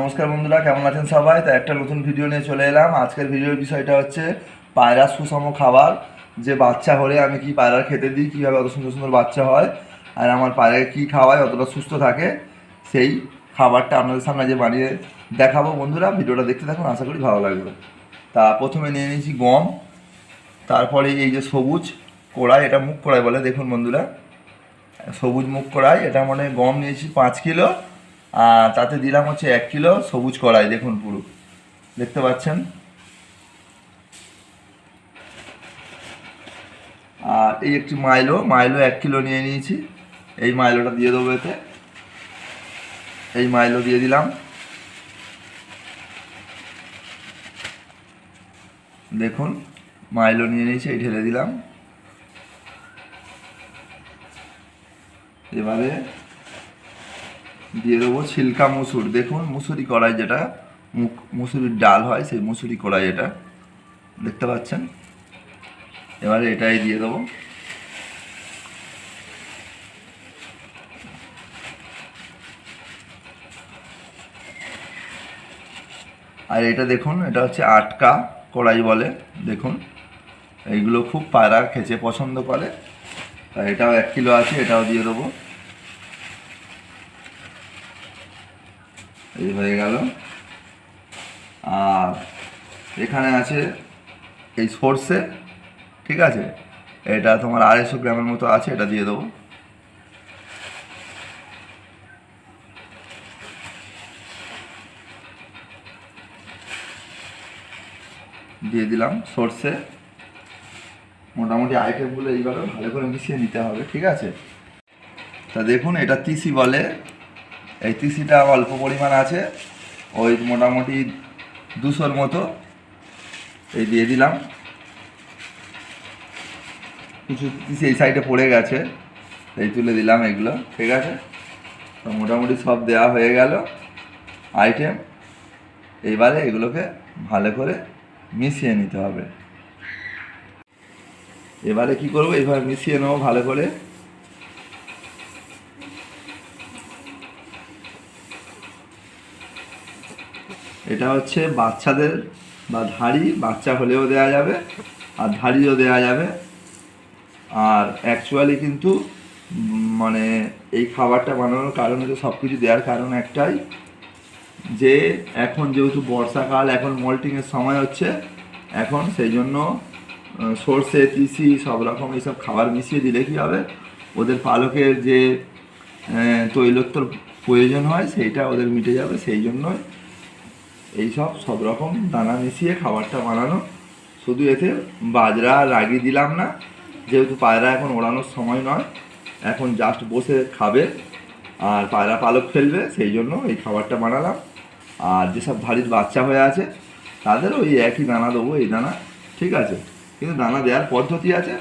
নমস্কার বন্ধুরা, কেমন আছেন সবাই? তো একটা নতুন ভিডিও নিয়ে চলে এলাম। আজকের ভিডিওর বিষয়টা হচ্ছে পায়রার সুষম খাবার। যে বাচ্চা হলে আমি কি পায়রার খেতে দিই, কীভাবে অত সুন্দর সুন্দর বাচ্চা হয়, আর আমার পায়রাকে কী খাওয়ায়, অতটা সুস্থ থাকে, সেই খাবারটা আপনাদের সামনে যে বানিয়ে দেখাবো। বন্ধুরা, ভিডিওটা দেখতে থাকুন, আশা করি ভালো লাগবে। তা প্রথমে নিয়ে নিয়েছি গম, তারপরে এই যে সবুজ কড়াই, এটা মুখ কড়াই বলে, দেখুন বন্ধুরা। সবুজ মুখ কড়াই, এটা মানে গম নিয়েছি পাঁচ কিলো। তাতে দিলাম হচ্ছে এক কিলো সবুজ কড়াই দেখুন পুরো। দেখতে পাচ্ছেন? আর এই একটি মাইলো মাইলো এক কিলো নিয়ে নিয়েছি। এই মাইলোটা দিয়ে দেবো এতে। এই মাইলো দিয়ে দিলাম। দেখুন, মাইলো নিয়ে নিয়েছি, এই ঢেলে দিলাম। এবারে দিয়ে দেবো ছিলকা মুসুর। দেখুন, মুসুরি কড়াই যেটা মুসুরির ডাল হয়, সেই মুসুরি কড়াই এটা। দেখতে পাচ্ছেন? এবারে এটাই দিয়ে দেবো। আর এটা দেখুন, এটা হচ্ছে আটকা কড়াই বলে, দেখুন। এইগুলো খুব পায়রা খেতে পছন্দ করে। আর এটাও এক কিলো আছে, এটাও দিয়ে দেবো। এই হয়ে গেল। আর এখানে আছে এই সর্ষে, ঠিক আছে? এটা তোমার আড়াইশো গ্রামের মতো আছে, এটা দিয়ে দেবো। দিয়ে দিলাম সর্ষে। মোটামুটি আইটেমগুলো এইভাবে ভালো করে মিশিয়ে নিতে হবে, ঠিক আছে? তা দেখুন, এটা তিসি বলে। এই তিসিটা অল্প পরিমাণ আছে। ওই মোটামুটি দুশোর মতো এই দিয়ে দিলাম। কিছু তিসি এই সাইডে পড়ে গেছে, এই তুলে দিলাম এগুলো, ঠিক আছে? তো মোটামুটি সব দেওয়া হয়ে গেল আইটেম। এইবারে এগুলোকে ভালো করে মিশিয়ে নিতে হবে। এবারে কি করব? এইভাবে মিশিয়ে নেব ভালো করে। এটা হচ্ছে বাচ্চাদের বা ধাড়ি, বাচ্চা হলেও দেওয়া যাবে আর ধাড়িও দেওয়া যাবে। আর অ্যাকচুয়ালি কিন্তু মানে এই খাবারটা বানানোর কারণ হচ্ছে সব কিছু দেওয়ার কারণ একটাই, যে এখন যেহেতু বর্ষাকাল, এখন মল্টিংয়ের সময় হচ্ছে, এখন সেই জন্য সর্ষে, তিসি, সব রকম এইসব খাবার মিশিয়ে দিলে কী হবে? ওদের পালকের যে তৈলত্বর প্রয়োজন হয়, সেইটা ওদের মিটে যাবে, সেই জন্যই এইসব সব রকম দানা মিশিয়ে খাবারটা বানানো। শুধু এতে বাজরা, রাগি দিলাম না, যেহেতু পায়রা এখন ওড়ানোর সময় নয়, এখন জাস্ট বসে খাবে আর পায়রা পালক ফেলবে, সেই জন্য এই খাবারটা বানালাম। আর যেসব ধাড়ির বাচ্চা হয়ে আছে তাদের ওই একই দানা দেবো, এই দানা, ঠিক আছে। কিন্তু দানা দেওয়ার পদ্ধতি আছে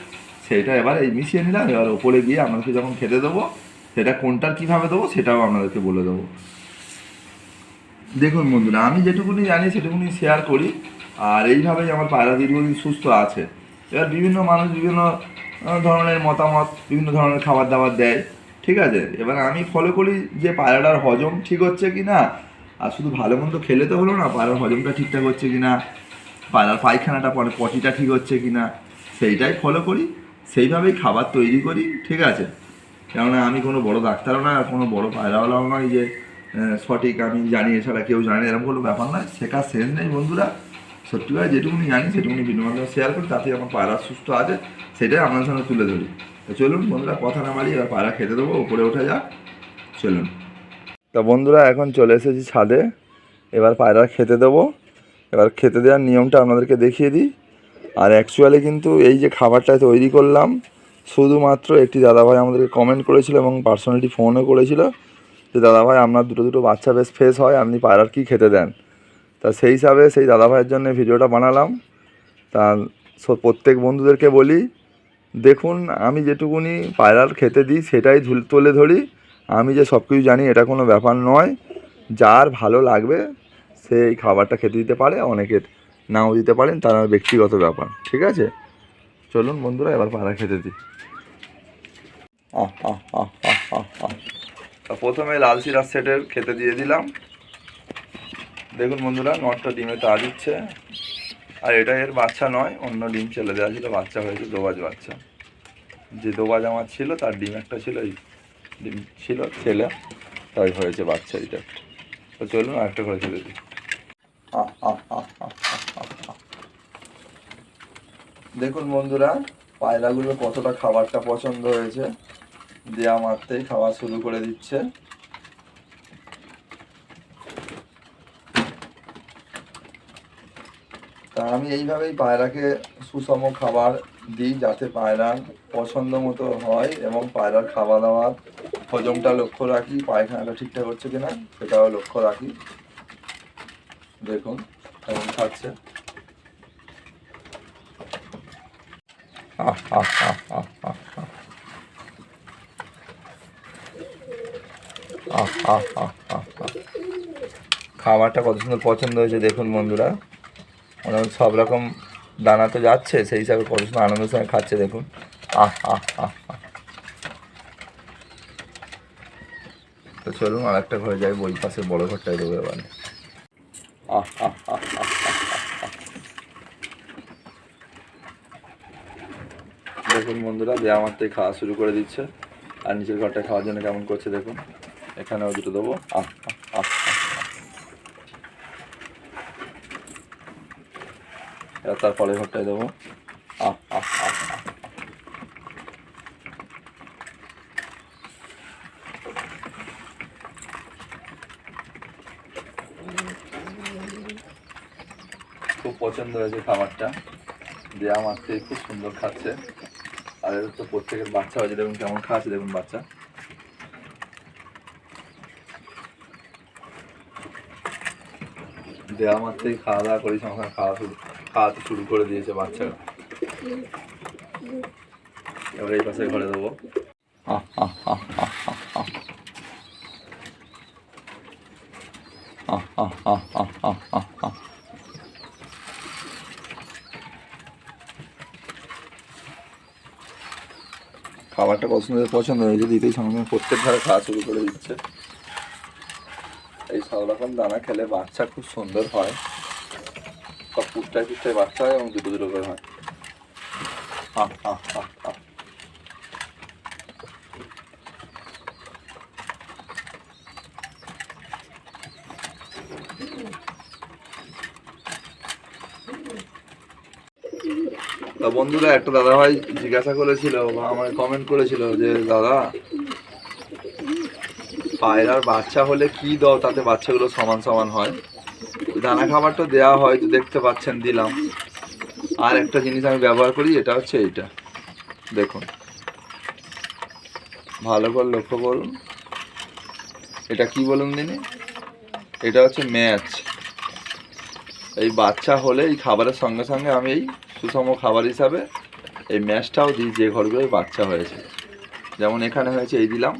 সেইটা এবার এই মিশিয়ে নিলাম, এবার ওপরে গিয়ে আপনাদেরকে যখন খেতে দেবো, সেটা কোনটার কীভাবে দেবো, সেটাও আপনাদেরকে বলে দেবো। দেখুন বন্ধুরা, আমি যেটুকুনি জানি সেটুকুনি শেয়ার করি, আর এইভাবেই আমার পায়রা দীর্ঘদিন সুস্থ আছে। এবার বিভিন্ন মানুষ বিভিন্ন ধরনের মতামত, বিভিন্ন ধরনের খাবার দাবার দেয়, ঠিক আছে? এবার আমি ফলো করি যে পায়রাটার হজম ঠিক হচ্ছে কি না আর শুধু ভালো মন্দ খেলে তো হলো না, পায়রার হজমটা ঠিকঠাক হচ্ছে কি না পায়রার পায়খানাটা পরে পটিটা ঠিক হচ্ছে কি না সেইটাই ফলো করি, সেইভাবেই খাবার তৈরি করি, ঠিক আছে? কেননা আমি কোনো বড় ডাক্তারও না কোনো বড় পায়রাওয়ালাও নয় যে সঠিক, আমি জানি, এছাড়া কেউ জানে এরকম কোনো ব্যাপার নয়। শেখার শেষ নেই বন্ধুরা। সত্যি করে যেটুকুনি জানি, সেটুকুনি ভিডিও মাধ্যমে শেয়ার করি তাতে আমার পায়রা সুস্থ আছে। সেটাই আপনাদের সামনে তুলে ধরি। তো চলুন বন্ধুরা, কথা না মারি এবার পায়রা খেতে দেবো, উপরে ওঠা যাক। চলুন। তা বন্ধুরা, এখন চলে এসেছি ছাদে। এবার পায়রা খেতে দেবো। এবার খেতে দেওয়ার নিয়মটা আপনাদেরকে দেখিয়ে দিই। আর অ্যাকচুয়ালি কিন্তু এই যে খাবারটা তৈরি করলাম, শুধুমাত্র একটি দাদাভাই আমাদেরকে কমেন্ট করেছিল এবং পার্সোনালি ফোনও করেছিল। যে দাদাভাই আপনার দুটো দুটো বাচ্চা বেশ ফ্রেশ হয়, আপনি পায়রার কী খেতে দেন? তা সেই হিসাবে সেই দাদাভাইয়ের জন্য ভিডিওটা বানালাম। তা প্রত্যেক বন্ধুদেরকে বলি, দেখুন, আমি যেটুকুনি পায়রার খেতে দিই সেটাই ধুল তুলে ধরি। আমি যে সব কিছু জানি এটা কোনো ব্যাপার নয়। যার ভালো লাগবে সে এই খাবারটা খেতে দিতে পারে অনেকের নাও দিতে পারেন, তার ব্যক্তিগত ব্যাপার, ঠিক আছে? চলুন বন্ধুরা, এবার পায়রা খেতে দিই। আহ আহ আহ আহ আহ আহ। তা প্রথমে লাল সিরাপ সেটের খেতে দিয়ে দিলাম। দেখুন বন্ধুরা, নটটা ডিমে তা দিচ্ছে। আর এটা এর বাচ্চা নয়, অন্য ডিম ছেলে দেওয়া ছিল, বাচ্চা হয়েছে, দোবাজ বাচ্চা। যে দোবাজ আমার ছিল, তার ডিম একটা ছিল, এই ডিম ছিল, ছেলে। তাই হয়েছে বাচ্চা এটা। তো চলুন আরেকটা করে ছেড়ে দিই। দেখুন বন্ধুরা, পায়রাগুলো কতটা খাবারটা পছন্দ হয়েছে। দেয়া মারতেই খাওয়া শুরু করে দিচ্ছে। তা আমি এইভাবেই পায়রাকে সুষম খাবার দিই যাতে পায়রার পছন্দ মতো হয় এবং পায়রার খাওয়া দাওয়ার হজমটা লক্ষ্য রাখি পায়খানাটা ঠিকঠাক হচ্ছে কিনা সেটাও লক্ষ্য রাখি। দেখুন কেমন খাচ্ছে। আহ, আহ, আহ, আহ, আহ, আহ। আহ, আহ, আহ, আহ, আহ। খাবারটা কত সুন্দর পছন্দ হয়েছে দেখুন বন্ধুরা। মানে সব রকম দানা তো যাচ্ছে, সেই হিসাবে কত সুন্দর আনন্দের সঙ্গে খাচ্ছে দেখুন। আহ আহ আহ। তো চলুন আর একটা ঘরে যাই, বই পাশে বড় ঘরটায় দেবো এবারে। দেখুন বন্ধুরা যে আমার খাওয়া শুরু করে দিচ্ছে। আর নিচের ঘরটা খাওয়ার জন্য কেমন করছে দেখুন। এখানেও দুটো দেবো। তারপরে ঘরটায় দেবো। আহ আহ আহ। খুব পছন্দ হয়েছে খাবারটা। দেয়া মাত্রে খুব সুন্দর খাচ্ছে। আর এর তো প্রত্যেকের বাচ্চা হয়েছে, দেখুন কেমন খাচ্ছে, দেখুন বাচ্চা। দেওয়া মাত্রই খাওয়া দাওয়া করি সঙ্গে খাওয়া শুরু খাওয়াতে শুরু করে দিয়েছে বাচ্চারা এবার এই পাশে ঘরে দেবো। খাবারটা পছন্দ পছন্দ হয়েছে, দিতেই সঙ্গে সঙ্গে প্রত্যেক ঘরে খাওয়া শুরু করে দিচ্ছে সব রকম দানা খেলে বাচ্চা খুব সুন্দর হয় সব পুষ্টায় পুষ্টায় বাচ্চা হয় এবং দুটো দুটো করে হয়। বন্ধুরা, একটা দাদাভাই জিজ্ঞাসা করেছিল বা আমাকে কমেন্ট করেছিল যে, দাদা পায়রার বাচ্চা হলে কি দাও, তাতে বাচ্চাগুলো সমান সমান হয়। দানা খাবারটা দেওয়া হয়, তো দেখতে পাচ্ছেন, দিলাম। আর একটা জিনিস আমি ব্যবহার করি, এটা হচ্ছে এইটা। দেখুন। ভালো করে লক্ষ্য করুন। এটা কি বলুন দিনি? এটা হচ্ছে ম্যাচ। এই বাচ্চা হলে এই খাবারের সঙ্গে সঙ্গে আমি এই সুষম খাবার হিসাবে এই ম্যাচটাও দিই, যে ঘরগুলোয় বাচ্চা হয়েছে। যেমন এখানে হয়েছে, এই দিলাম।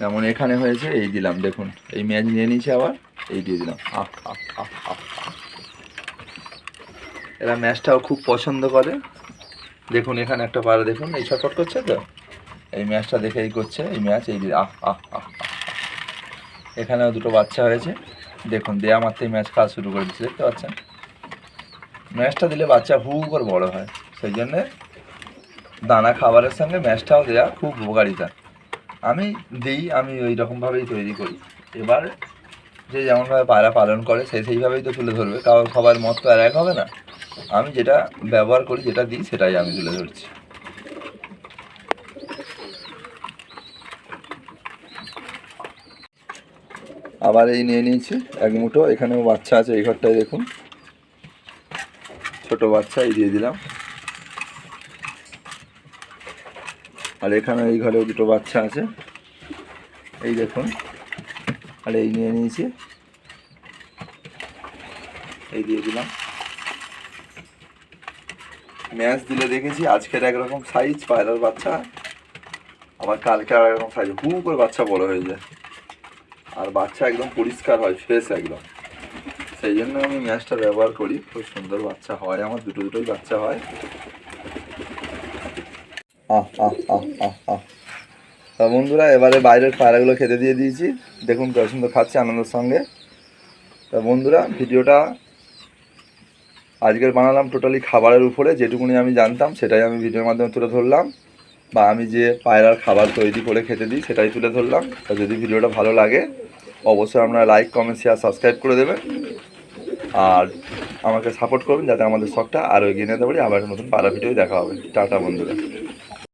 যেমন এখানে হয়েছে, এই দিলাম, দেখুন, এই ম্যাচ নিয়ে নিয়েছে আবার, এই দিয়ে দিলাম, আহ। এরা ম্যাচটাও খুব পছন্দ করে। দেখুন, এখানে একটা পাড়া, দেখুন, এই ছটফট করছে তো? এই ম্যাচটা দেখেই করছে, এই ম্যাচ, এই আহ আহ আহ। এখানেও দুটো বাচ্চা হয়েছে। দেখুন, দেয়া মাত্রই ম্যাচ খাওয়া শুরু করে দিচ্ছে, দেখতে পাচ্ছেন? ম্যাচটা দিলে বাচ্চা হু করে বড় হয়, সেই জন্যে দানা খাবারের সঙ্গে ম্যাচটাও দেওয়া খুব উপকারিতা। আমি দিই, আমি ওই রকমভাবেই তৈরি করি। এবার যে যেমনভাবে পায়রা পালন করে, সে সেইভাবেই তো তুলে ধরবে। কারণ সবার মত তো আর এক হবে না। আমি যেটা ব্যবহার করি, যেটা দিই, সেটাই আমি তুলে ধরছি। আবার এই নিয়ে নিয়েছি এক মুঠো। এখানেও বাচ্চা আছে এই ঘরটায়, দেখুন। ছোট বাচ্চা এই দিয়ে দিলাম। আর এখানে এই ঘরেও দুটো বাচ্চা আছে। এই দেখুন, আর এই নিয়ে নিয়েছি। এই দিয়ে দিলাম। ম্যাচ দিলে দেখেছি আজকের একরকম সাইজ পায়রার বাচ্চা। আবার কালকে আর একরকম সাইজ হু করে বাচ্চা বড় হয়ে যায়। আর বাচ্চা একদম পরিষ্কার হয় ফ্রেশ একদম। সেই জন্য আমি ম্যাচটা ব্যবহার করি। খুব সুন্দর বাচ্চা হয় আমার, দুটো দুটোই বাচ্চা হয়। আহ আহ আহ আহ আহ তা বন্ধুরা, এবারে বাইরের পায়রাগুলো খেতে দিয়ে দিয়েছি। দেখুন কত সুন্দর খাচ্ছে আনন্দের সঙ্গে। তা বন্ধুরা, ভিডিওটা আজকের বানালাম টোটালি খাবারের উপরে, যেটুকুনি আমি জানতাম, সেটাই আমি ভিডিওর মাধ্যমে তুলে ধরলাম। বা আমি যে পায়রার খাবার তৈরি করে খেতে দিই, সেটাই তুলে ধরলাম। তা যদি ভিডিওটা ভালো লাগে, অবশ্যই আপনারা লাইক, কমেন্ট শেয়ার সাবস্ক্রাইব করে দেবেন। আর আমাকে সাপোর্ট করবেন, যাতে আমাদের শখটা আরও এগিয়ে নিতে পারি। আবার নতুন পায়রা ভিডিও দেখা হবে। টাটা বন্ধুরা।